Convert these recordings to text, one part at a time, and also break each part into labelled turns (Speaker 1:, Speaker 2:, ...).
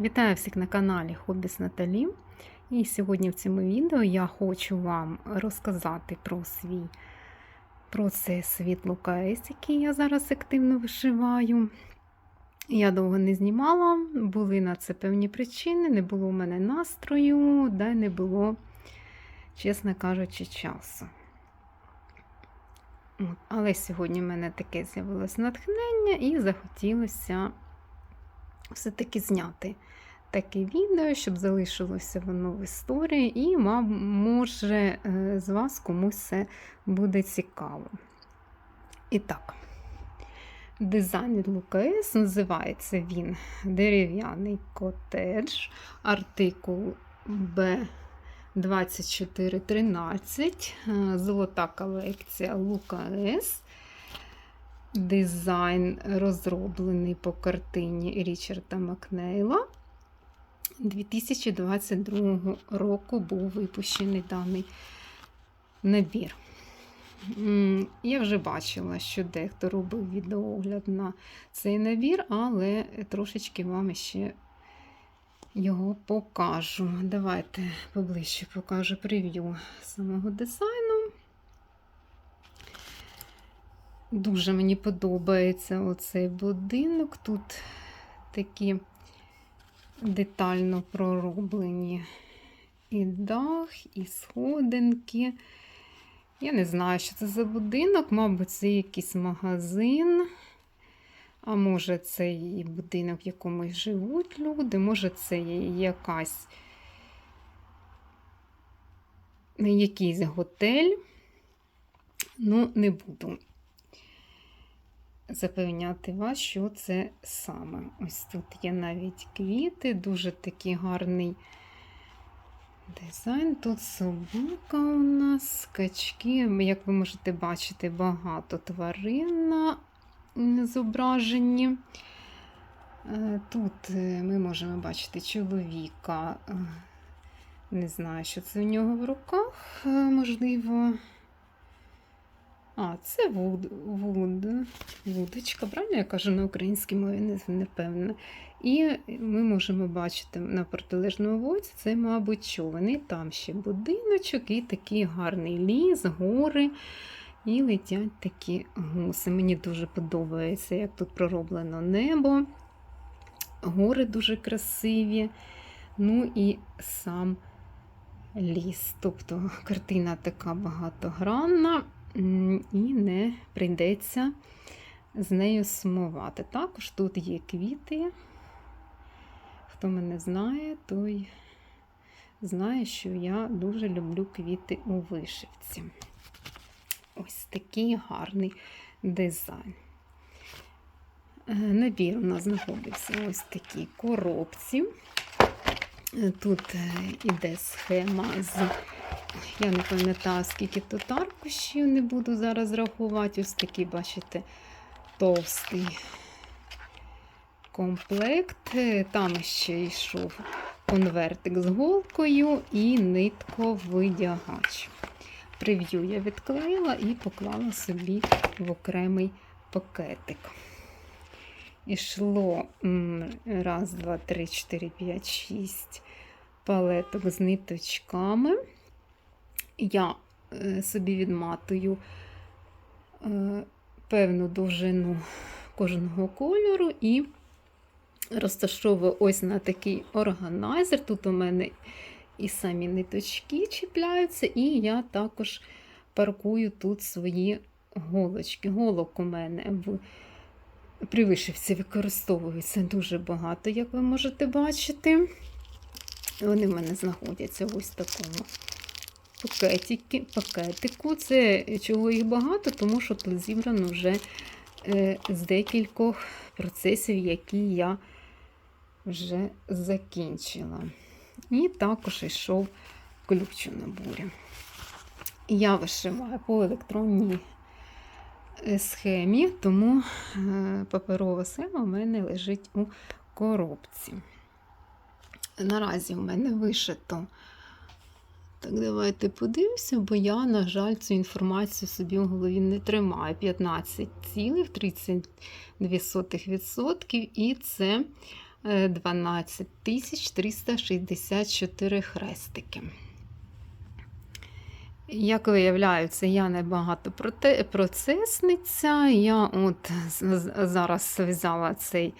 Speaker 1: Вітаю всіх на каналі Хобі з Наталі. І сьогодні в цьому відео я хочу вам розказати про свій процес від Лукаес, який я зараз активно вишиваю. Я довго не знімала, були на це певні причини, не було у мене настрою, да не було, чесно кажучи, часу. От. Але сьогодні в мене таке з'явилось натхнення і захотілося все-таки зняти таке відео, щоб залишилося воно в історії, і, може, е, з вас комусь це буде цікаво. І так, дизайн Лукаес називається він дерев'яний котедж, артикул Б2413, е, золота колекція Лукаес. Дизайн розроблений по картині Річарда Макнейла. 2022 року був випущений даний набір. Я вже бачила, що дехто робив відеогляд на цей набір, але трошечки вам ще його покажу. Давайте поближче покажу прев'ю самого дизайну. Дуже мені подобається оцей будинок. Тут такі детально пророблені і дах, і сходинки. Я не знаю, що це за будинок, мабуть, це якийсь магазин. А може, це і будинок, в якому живуть люди, може, це якась якийсь готель. Ну, не буду запевняти вас, що це саме. Ось тут є навіть квіти, дуже такий гарний дизайн. Тут собака у нас, скачки. Як ви можете бачити, багато тварин на зображенні. Е, Тут е, ми можемо бачити чоловіка. Е, Не знаю, що це у нього в руках, можливо. А, це вуд, вуд, вудочка, правильно я кажу на українській мові, не, не певна. І ми можемо бачити на протилежному боці, це, мабуть, човен. І там ще будиночок, і такий гарний ліс, гори. І летять такі гуси. Мені дуже подобається, як тут пророблено небо. Гори дуже красиві. Ну і сам ліс. Тобто картина така багатогранна і не прийдеться з нею сумувати. Також тут є квіти. Хто мене знає, той знає, що я дуже люблю квіти у вишивці. Ось такий гарний дизайн. Е, Набір у нас знаходився ось в такій коробці. Е, Тут е, іде схема з я не пам'ятаю, скільки тут аркушів, не буду зараз рахувати. Ось такий, бачите, товстий комплект. Там ще йшов конвертик з голкою і нитковидягач. Прев'ю я відклеїла і поклала собі в окремий пакетик. Ішло раз, два, три, чотири, п'ять, шість палеток з ниточками я е, собі відматую е, певну довжину кожного кольору і розташовую ось на такий органайзер. Тут у мене і самі ниточки чіпляються, і я також паркую тут свої голочки. Голок у мене в при вишивці використовується дуже багато, як ви можете бачити. Вони в мене знаходяться ось в такому пакетики, пакетику. Це чого їх багато, тому що тут зібрано вже е, з декількох процесів, які я вже закінчила. І також йшов ключ у наборі. Я вишиваю по електронній е, схемі, тому е, паперова схема у мене лежить у коробці. Наразі в мене вишито так, давайте подивимося, бо я, на жаль, цю інформацію собі в голові не тримаю. 15,32%. І це е, 12 364 хрестики. Як виявляється, я не багато проте- процесниця. Я от зараз взяла цей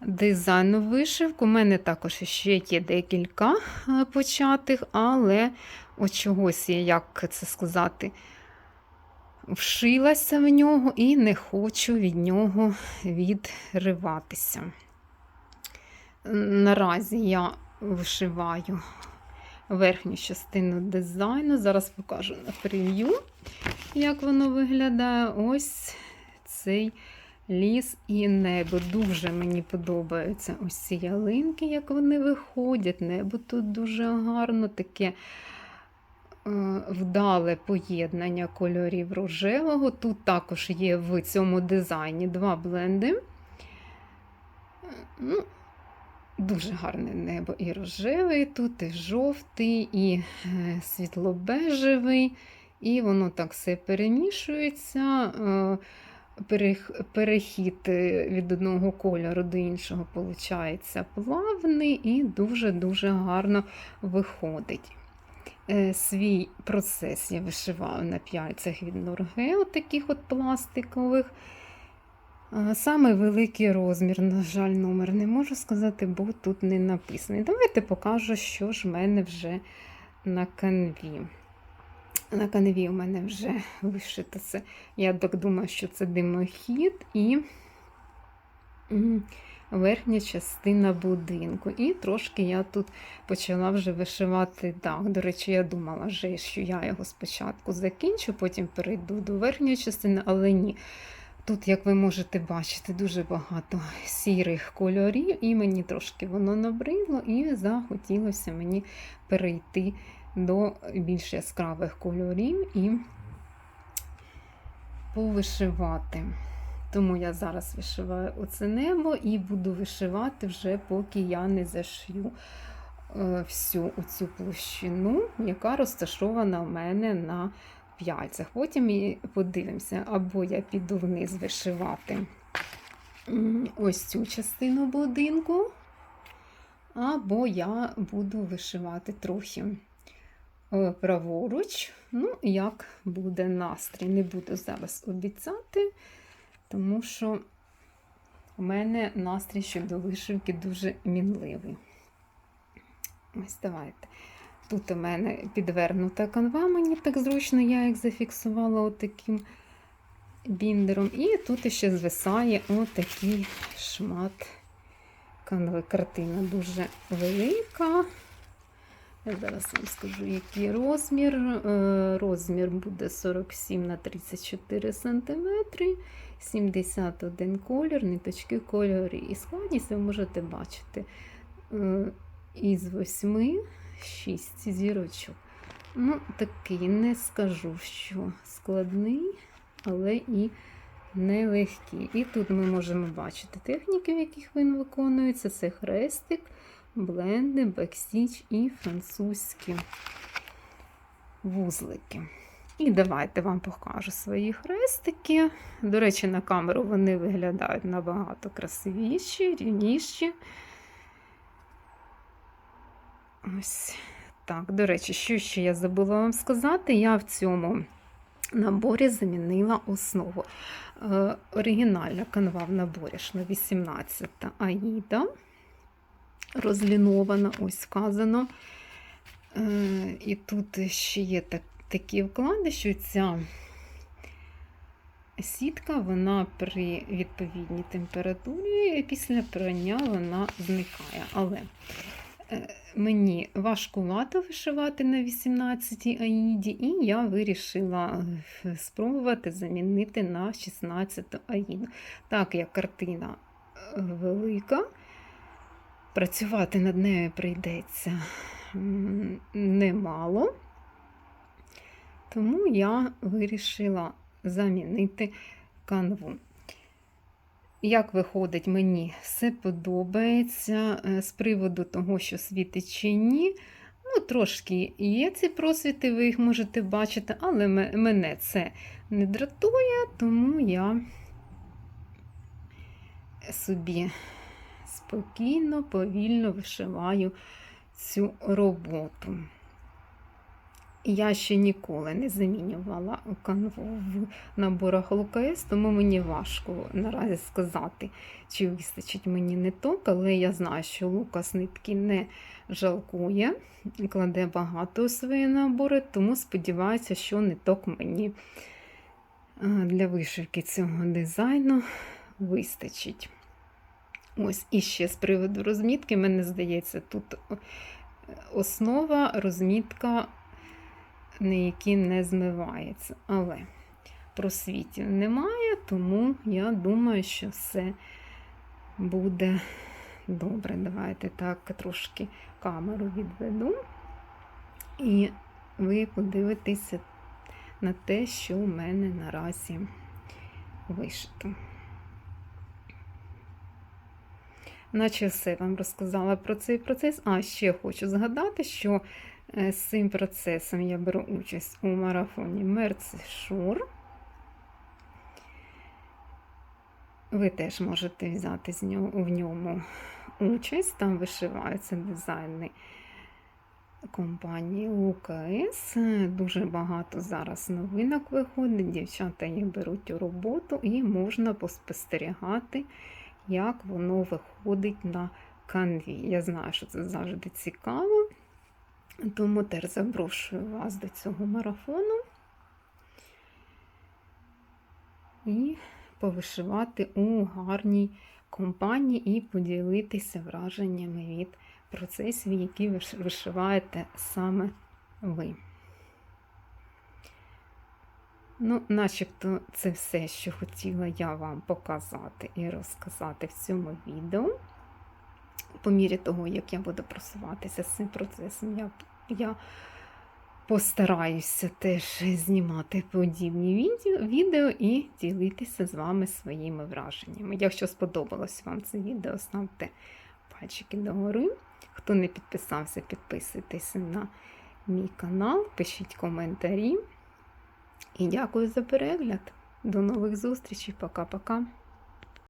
Speaker 1: дизайн вишивку. У мене також ще є декілька е, початих, але от чогось я, як це сказати, вшилася в нього і не хочу від нього відриватися. Наразі я вишиваю верхню частину дизайну. Зараз покажу на прев'ю, як воно виглядає. Ось цей ліс і небо. Дуже мені подобаються ось ці ялинки, як вони виходять. Небо тут дуже гарно, таке е, вдале поєднання кольорів рожевого. Тут також є в цьому дизайні два бленди. Е, Ну, Дуже гарне небо і рожевий, тут і жовтий, і е, світлобежевий, і воно так все перемішується. Перех- Перехід е, від одного кольору до іншого виходить плавний і дуже-дуже гарно виходить. Е, Свій процес я вишиваю на п'яльцях від Норге, таких от пластикових. А, Самий великий розмір, на жаль, номер не можу сказати, бо тут не написаний. Давайте покажу, що ж в мене вже на канві. На канві у мене вже вишито це. Я так думаю, що це димохід і верхня частина будинку. І трошки я тут почала вже вишивати дах. До речі, я думала вже, що я його спочатку закінчу, потім перейду до верхньої частини, але ні. Тут, як ви можете бачити, дуже багато сірих кольорів, і мені трошки воно набридло, і захотілося мені перейти до більш яскравих кольорів і повишивати. Тому я зараз вишиваю оце небо і буду вишивати вже, поки я не зашью е, всю оцю площину, яка розташована в мене на п'яльцях. Потім і подивимося, або я піду вниз вишивати ось цю частину будинку, або я буду вишивати трохи праворуч. Ну, як буде настрій. Не буду зараз обіцяти, тому що у мене настрій щодо вишивки дуже мінливий. Ось давайте. Тут у мене підвернута канва, мені так зручно, я їх зафіксувала отаким біндером. І тут ще звисає отакий шмат канви. Картина дуже велика. Я зараз вам скажу, який розмір. Е, Розмір буде 47 на 34 см, 71 колір, ниточки кольорі. І складність ви можете бачити е, із 8 6 зірочок. Ну, такий, не скажу, що складний, але і нелегкий. І тут ми можемо бачити техніки, в яких він виконується. Це хрестик, бленди, бекстіч і французькі вузлики. І давайте вам покажу свої хрестики. До речі, на камеру вони виглядають набагато красивіші, рівніші. Ось так. До речі, що ще я забула вам сказати, я в цьому наборі замінила основу. Е, оригінальна канва в наборі ж на 18 Аїда. Розлінована, ось вказано. Е, і тут ще є так, такі вклади, що ця сітка вона при відповідній температурі після прання вона зникає. Але е, мені важкувато вишивати на 18 аїді, і я вирішила е, спробувати замінити на 16 аїду. Так як картина велика, працювати над нею прийдеться немало, тому я вирішила замінити канву. Як виходить, мені все подобається е, з приводу того, що світить чи ні. Ну, трошки є ці просвіти, ви їх можете бачити, але мене це не дратує, тому я собі спокійно, повільно вишиваю цю роботу. Я ще ніколи не замінювала канву в наборах ЛКС, тому мені важко наразі сказати, чи вистачить мені ниток, але я знаю, що Лукас нитки не жалкує, кладе багато у свої набори, тому сподіваюся, що ниток мені е, для вишивки цього дизайну вистачить. Ось і ще з приводу розмітки, мені здається, тут е, основа розмітка на які не змивається. Але просвітів немає, тому я думаю, що все буде добре. Давайте так трошки камеру відведу. І ви подивитеся на те, що у мене наразі вишито. Наче все вам розказала про цей процес. А ще хочу згадати, що Е, з цим процесом я беру участь у марафоні Мерцешур. Ви теж можете взяти в ньому участь, там вишиваються дизайни компанії УКС. Дуже багато зараз новинок виходить, дівчата їх беруть у роботу і можна поспостерігати, як воно виходить на канві. Я знаю, що це завжди цікаво. Тому теж запрошую вас до цього марафону і повишивати у гарній компанії і поділитися враженнями від процесів, які ви вишиваєте саме ви. Ну, начебто, це все, що хотіла я вам показати і розказати в цьому відео по мірі того, як я буду просуватися з цим процесом, я, я постараюся теж знімати подібні відео і ділитися з вами своїми враженнями. Якщо сподобалось вам це відео, ставте пальчики догори. Хто не підписався, підписуйтесь на мій канал, пишіть коментарі. І дякую за перегляд. До нових зустрічей. Пока-пока.